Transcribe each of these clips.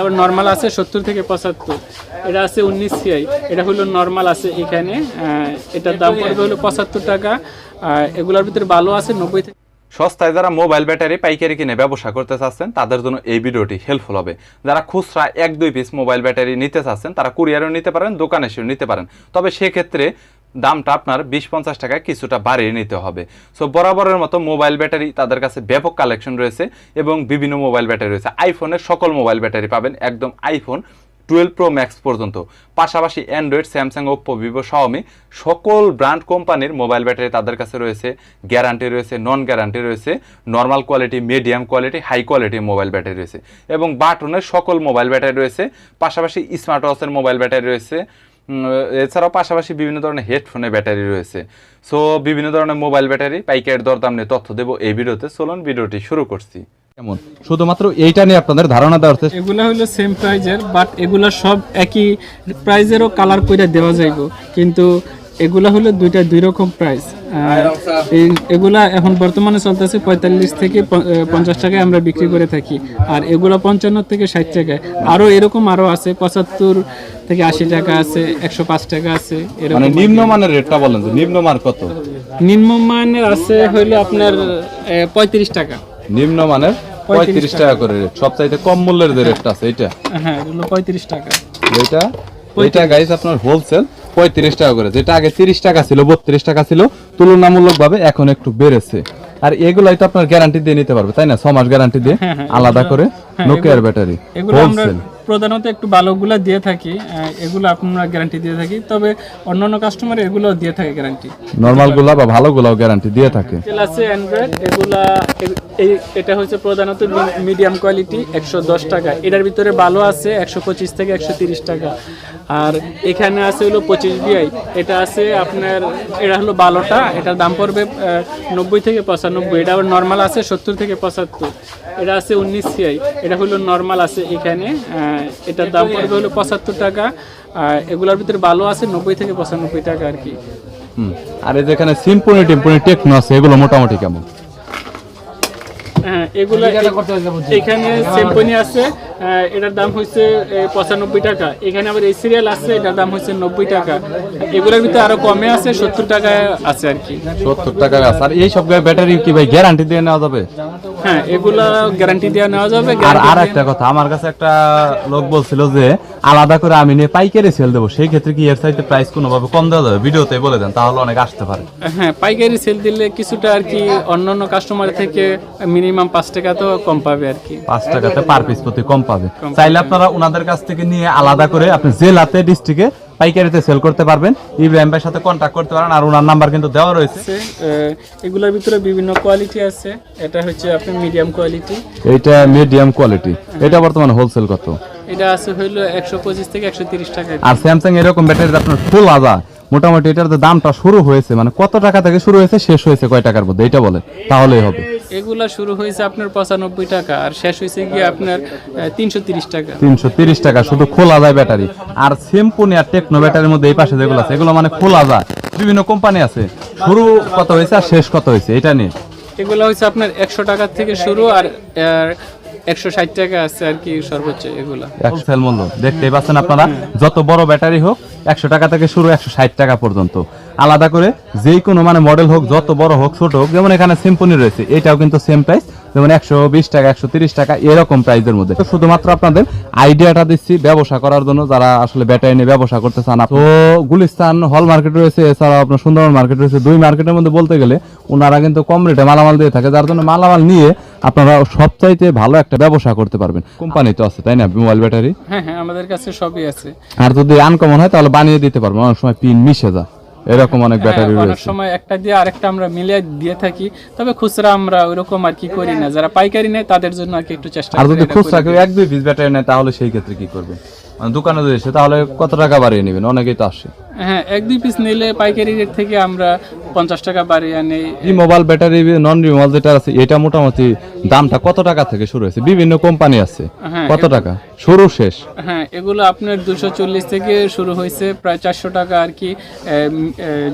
আবার নর্মাল আছে সত্তর থেকে পঁচাত্তর। এটা আছে উনিশ সিআই এটা হলো নর্মাল আছে এখানে। এটার দাম পড়বে হলো পঁচাত্তর টাকা। আর এগুলোর ভিতরে ভালো আছে নব্বই থেকে সস্তায় যারা মোবাইল ব্যাটারি পাইকারি কিনে ব্যবসা করতে চাচ্ছেন, তাদের জন্য এই ভিডিওটি হেল্পফুল হবে। যারা খুচরা এক দুই পিস মোবাইল ব্যাটারি নিতে চাচ্ছেন, তারা কুরিয়ারও নিতে পারেন, দোকানে এসেও নিতে পারেন। তবে সেক্ষেত্রে দামটা আপনার বিশ পঞ্চাশ টাকায় কিছুটা বাড়িয়ে নিতে হবে। সো বরাবরের মতো মোবাইল ব্যাটারি তাদের কাছে ব্যাপক কালেকশন রয়েছে এবং বিভিন্ন মোবাইল ব্যাটারি রয়েছে। আইফোনের সকল মোবাইল ব্যাটারি পাবেন একদম আইফোন টুয়েলভ প্রো ম্যাক্স পর্যন্ত। পাশাপাশি Android Samsung Oppo Vivo Xiaomi সকল ব্র্যান্ড কোম্পানির মোবাইল ব্যাটারি তাদের কাছে রয়েছে। গ্যারান্টি রয়েছে, নন গ্যারান্টি রয়েছে, normal quality, medium quality, high কোয়ালিটির মোবাইল ব্যাটারি রয়েছে। এবং বাটনের সকল মোবাইল ব্যাটারি রয়েছে। পাশাপাশি স্মার্ট ওয়াচের মোবাইল ব্যাটারি রয়েছে। এছাড়াও পাশাপাশি বিভিন্ন ধরনের হেডফোনের ব্যাটারি রয়েছে। সো বিভিন্ন ধরনের মোবাইল ব্যাটারি পাইকারি দরদাম নিয়ে তথ্য দেবো এই ভিডিওতে। চলুন ভিডিওটি শুরু করছি। কেমন? শুধুমাত্র এইটা নিয়ে আপনাদের ধারণা দেওয়া হচ্ছে এগুলা হলো সেম প্রাইজের বাট এগুলা সব একই প্রাইজেরও কালার কইরা দেওয়া যাইব। কিন্তু এগুলা হলো দুইটা দুই রকম প্রাইস এগুলা এখন বর্তমানে চলতেছে পঁয়তাল্লিশ থেকে পঞ্চাশ টাকায় আমরা বিক্রি করে থাকি। আর এগুলা পঞ্চান্ন থেকে ষাট টাকায়। আরও এরকম আরও আছে পঁচাত্তর থেকে আশি টাকা আছে একশো পাঁচ টাকা আছে এরকম মানে নিম্নমানের রেটটা বলেন নিম্নমান কত? নিম্নমানের আছে হইল আপনার পঁয়ত্রিশ টাকা। নিম্নমানের পঁয়ত্রিশ টাকা করে রেট। সবচাইতে কম মূল্যের যে রেটটা আছে এইটা? হ্যাঁ এগুলো পঁয়ত্রিশ টাকা। এইটা? এইটা গাইস আপনার হোলসেল পঁয়ত্রিশ টাকা করে। যেটা আগে তিরিশ টাকা ছিল বত্রিশ টাকা ছিল তুলনামূলক ভাবে এখন একটু বেড়েছে। আর এগুলাই তো আপনার গ্যারান্টি দিয়ে নিতে পারবে তাই না? ছ মাস গ্যারান্টি দিয়ে আলাদা করে নোকিয়ার ব্যাটারি হোলসেল প্রধানত একটু ভালোগুলো দিয়ে থাকি এগুলো আমরা গ্যারান্টি দিয়ে থাকি তবে অন্যান্য কাস্টমার এগুলো দিয়ে থাকে গ্যারান্টি নর্মালগুলা বা ভালো গুলাও গ্যারান্টি দিয়ে থাকে। আছে অ্যান্ড্রয়েড এগুলা এই এটা হচ্ছে প্রধানত মিডিয়াম কোয়ালিটি একশো দশ টাকা। এটার ভিতরে ভালো আছে একশো পঁচিশ থেকে একশো তিরিশ টাকা। আর এখানে আছে হলো পঁচিশ বিআই এটা আছে আপনার, এটা হলো ভালোটা এটার দাম পড়বে নব্বই থেকে পঁচানব্বই। এটা আবার নর্মাল আছে সত্তর থেকে পঁচাত্তর। এটা আছে উনিশ সিআই এটা হলো নর্মাল আছে এখানে এটার দাম পড়বে হলো পঁচাত্তর টাকা। আর এগুলোর ভিতরে ভালো আছে নব্বই থেকে পঁচানব্বই টাকা আর কি। আর এই যেখানে সিম্পনি টিম্পনি টেকনো আছে, এগুলো মোটামুটি কেমন? হ্যাঁ এগুলো এখানে সেম্পনি আছে। এটার দাম হচ্ছে পঁচানব্বই টাকা। এখানে আবার এই সিরিয়াল আছে এটার দাম হচ্ছে নব্বই টাকা। এগুলোর ভিতরে আরও কমে আছে সত্তর টাকায় আছে আর কি। সত্তর টাকায় আছে। আর এই সব ব্যাটারি কি ভাই গ্যারান্টি দিয়ে নেওয়া যাবে? হ্যাঁ এগুলা গ্যারান্টি দেওয়া নেওয়া যাবে আর আর একটা কথা আমার কাছে একটা লোক বলছিল যে আলাদা করে আমি নিয়ে পাইকারি সেল দেবো সেই ক্ষেত্রে কি এর সাইতে প্রাইস কোনোভাবে কম দেওয়া যাবে? ভিডিওতে বলে দেন তাহলে অনেক আসতে পারে। হ্যাঁ পাইকারি সেল দিলে কিছুটা আর কি অন্যান্য কাস্টমার থেকে মিনিমাম পাঁচ টাকা তো কম পাবে আর কি। পাঁচ টাকাতে পার পিস প্রতি কম পাবে। চাইলে আপনারা ওনাদের কাছ থেকে নিয়ে আলাদা করে আপনি জেলাতে ডিস্ট্রিক্টে পাইকারিতে সেল করতে পারবেন। ইব্রাহিম ভাইয়ের সাথে কন্ট্যাক্ট করতে পারেন আর ওনার নাম্বার কিন্তু দেওয়া রয়েছে। এগুলোর ভিতরে বিভিন্ন কোয়ালিটি আছে। এটা হচ্ছে আপনি মিডিয়াম কোয়ালিটি এটা মিডিয়াম কোয়ালিটি এটা বর্তমানে হোলসেল কত? এটা আছে হইল একশো পঁচিশ থেকে একশো তিরিশ টাকা। আর স্যামসাং এরকম ব্যাটারি আপনার ফুল আদা মোটামুটি এটার যে দামটা শুরু হয়েছে মানে কত টাকা থেকে শুরু হয়েছে শেষ হয়েছে কয় টাকার মধ্যে? এটা বলে তাহলেই হবে। এগুলা শুরু হয়েছে আপনার পঁচানব্বই টাকা আর শেষ হয়েছে গিয়ে আপনার তিনশো তিরিশ টাকা। তিনশো তিরিশ টাকা শুধু খোলা যায় ব্যাটারি। আর সিম্পনি আর টেকনো ব্যাটারির মধ্যে এই পাশে যেগুলো আছে এগুলো মানে খোলা যায়। বিভিন্ন কোম্পানি আছে। শুরু কত হয়েছে আর শেষ কত হয়েছে এটা নিয়ে। এগুলা হচ্ছে আপনার একশো টাকা থেকে শুরু আর একশো ষাট টাকা আছে আর কি সর্বোচ্চ এগুলা। হোলসেল মূল্য। দেখতেই পাচ্ছেন আপনারা, যত বড় ব্যাটারি হোক, একশো টাকা থেকে শুরু একশো ষাট টাকা পর্যন্ত। আলাদা করে যে কোনো মানে মডেল হোক যত বড় হোক ছোট হোক যেমন এখানে সিম্পনি রয়েছে এটাও কিন্তু সেম প্রাইস যেমন একশো বিশ টাকা একশো তিরিশ টাকা এরকম প্রাইসের মধ্যে। শুধুমাত্র আপনাদের আইডিয়াটা দিচ্ছি ব্যবসা করার জন্য যারা আসলে ব্যাটারি নিয়ে ব্যবসা করতে চান তো গুলিস্তান হল মার্কেট রয়েছে এছাড়াও আপনার সুন্দরবন মার্কেট রয়েছে দুই মার্কেটের মধ্যে বলতে গেলে ওনারা কিন্তু কম রেটে মালামাল দিয়ে থাকে যার জন্য মালামাল নিয়ে আপনারা সবচাইতে ভালো একটা ব্যবসা করতে পারবেন। কোম্পানি তো আছে তাই না? মোবাইল ব্যাটারি হ্যাঁ হ্যাঁ আমাদের কাছে সবই আছে। আর যদি আনকমন হয় তাহলে বানিয়ে দিতে পারব অনেক সময় পিন মিশে যায়। এরকম অনেক ব্যাটারি রয়েছে। সময় একটা দিয়ে আরেকটা আমরা মিলিয়ে দিয়ে থাকি তবে খুচরা আমরা ওইরকম আর কি করি না। যারা পাইকারি নেয় তাদের জন্য আর কি একটু চেষ্টা আর যদি খুচরা কেউ এক দুই পিস ব্যাটারি নেয় তাহলে সেই ক্ষেত্রে কি করবে? মানে দোকানে যদি এসে তাহলে কত টাকা বাড়িয়ে নেবেন? অনেকেই তো আসে। হ্যাঁ এক দুই পিস নিলে পাইকারি রেট থেকে আমরা পঞ্চাশ টাকা বাড়িয়ে নেই। মোবাইল ব্যাটারি নন রিমোবাইল যেটা আছে এটা মোটামুটি দামটা কত টাকা থেকে শুরু হয়েছে? বিভিন্ন কোম্পানি আছে। হ্যাঁ, কত টাকা? শুরু শেষ। হ্যাঁ এগুলো আপনার দুশো চল্লিশ থেকে শুরু হয়েছে প্রায় চারশো টাকা আর কি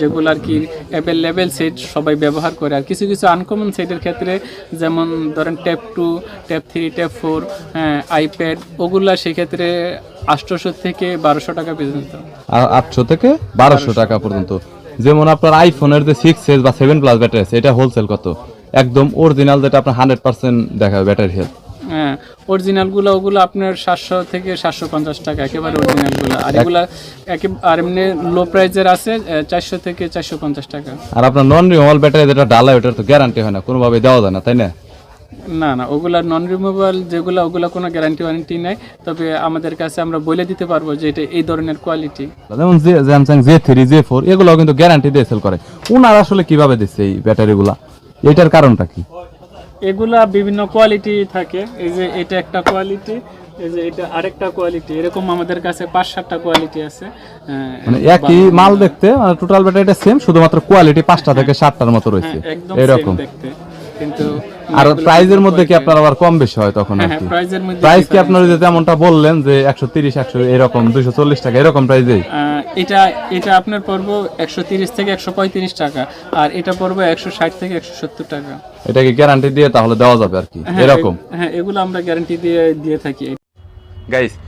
যেগুলো আর কি অ্যাভেলেবেল সেট সবাই ব্যবহার করে। আর কিছু কিছু আনকমন সেটের ক্ষেত্রে যেমন ধরেন tab two tab three tab four iPad ওগুলা সেক্ষেত্রে আটশোশো থেকে বারোশো টাকা পর্যন্ত। আটশো থেকে বারোশো। টাকা পর্যন্ত। যেমন আপনার আইফোনের যে সিক্স এস বা সেভেন প্লাস ব্যাটারি আছে এটা হোলসেল কত? একদম অরিজিনাল যেটা আপনার হান্ড্রেড পার্সেন্ট দেখাবে ব্যাটারি হেলথ হ্যাঁ অরিজিনালগুলো ওগুলো আপনার সাতশো থেকে সাতশো পঞ্চাশ টাকা একেবারে অরিজিনালগুলো আর এগুলা একে আর এমনি লো প্রাইজের আছে চারশো থেকে চারশো পঞ্চাশ টাকা। আর আপনার নন রিমোবাইল ব্যাটারি যেটা ডালা ওটার তো গ্যারান্টি হয় না কোনোভাবে দেওয়া যায় না তাই না? না না ওগুলা নন রিমুভেবল যেগুলো ওগুলো কোনো গ্যারান্টি ওয়ারেন্টি নেই। তবে আমাদের কাছে আমরা বলে দিতে পারব যে এটা এই ধরনের কোয়ালিটি যেমন যে Samsung J three J four এগুলো কিন্তু গ্যারান্টি দিয়ে সেল করে। ওনারা আসলে কীভাবে দিচ্ছে এই ব্যাটারিগুলা এটার কারণটা কি? এগুলা বিভিন্ন কোয়ালিটি থাকে। এই যে এটা একটা কোয়ালিটি এই যে এটা আরেকটা কোয়ালিটি এরকম আমাদের কাছে পাঁচ সাতটা কোয়ালিটি আছে। হ্যাঁ, মানে একই মাল দেখতে মানে টোটাল ব্যাটারিটা সেম শুধুমাত্র কোয়ালিটি পাঁচটা থেকে সাতটার মতো রয়েছে। হ্যাঁ, একদম এরকম। দেখতে। কিন্তু আর প্রাইজের মধ্যে কি আপনার আবার কম বেশি হয় তখন আর হ্যাঁ কি প্রাইজের মধ্যে প্রাইস কি আপনার যে যেমনটা বললেন যে একশো তিরিশ একশো এরকম দুইশো চল্লিশ টাকা এরকম প্রাইজে এটা এটা আপনার পড়ব একশো তিরিশ থেকে একশো পঁয়ত্রিশ টাকা আর এটা পড়ব একশো ষাট থেকে একশো সত্তর টাকা। এটা কি গ্যারান্টি দিয়ে তাহলে দেওয়া যাবে আর কি? হ্যাঁ, এরকম? হ্যাঁ এগুলো আমরা গ্যারান্টি দিয়ে দিয়ে থাকি। গাইস